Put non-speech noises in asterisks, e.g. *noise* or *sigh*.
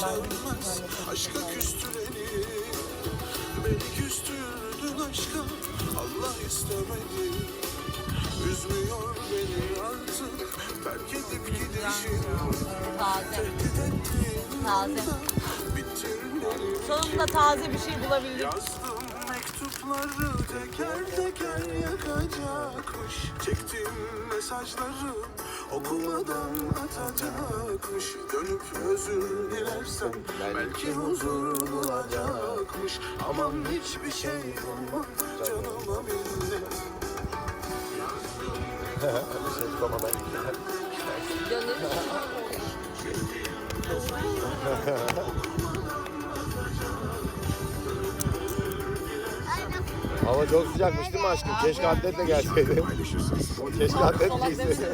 geçermez Aşka küstüreni Beni küstürdün aşka Allah istemedi Üzmüyor beni artık Belki dip gidişim Taze. Tehdit ettiğin Taze. anda Bittin Sonunda taze bir şey bulabildim. Yazdım mektupları teker teker yakacakmış Çektim mesajları okumadan atacakmış Dönüp özür dilersem belki huzur bulacakmış Aman hiçbir şey olmaz canıma minnet Gönül. *laughs* Hava çok sıcakmış değil mi aşkım? Keşke atletle gelseydin. Keşke atlet Salak giyseydin.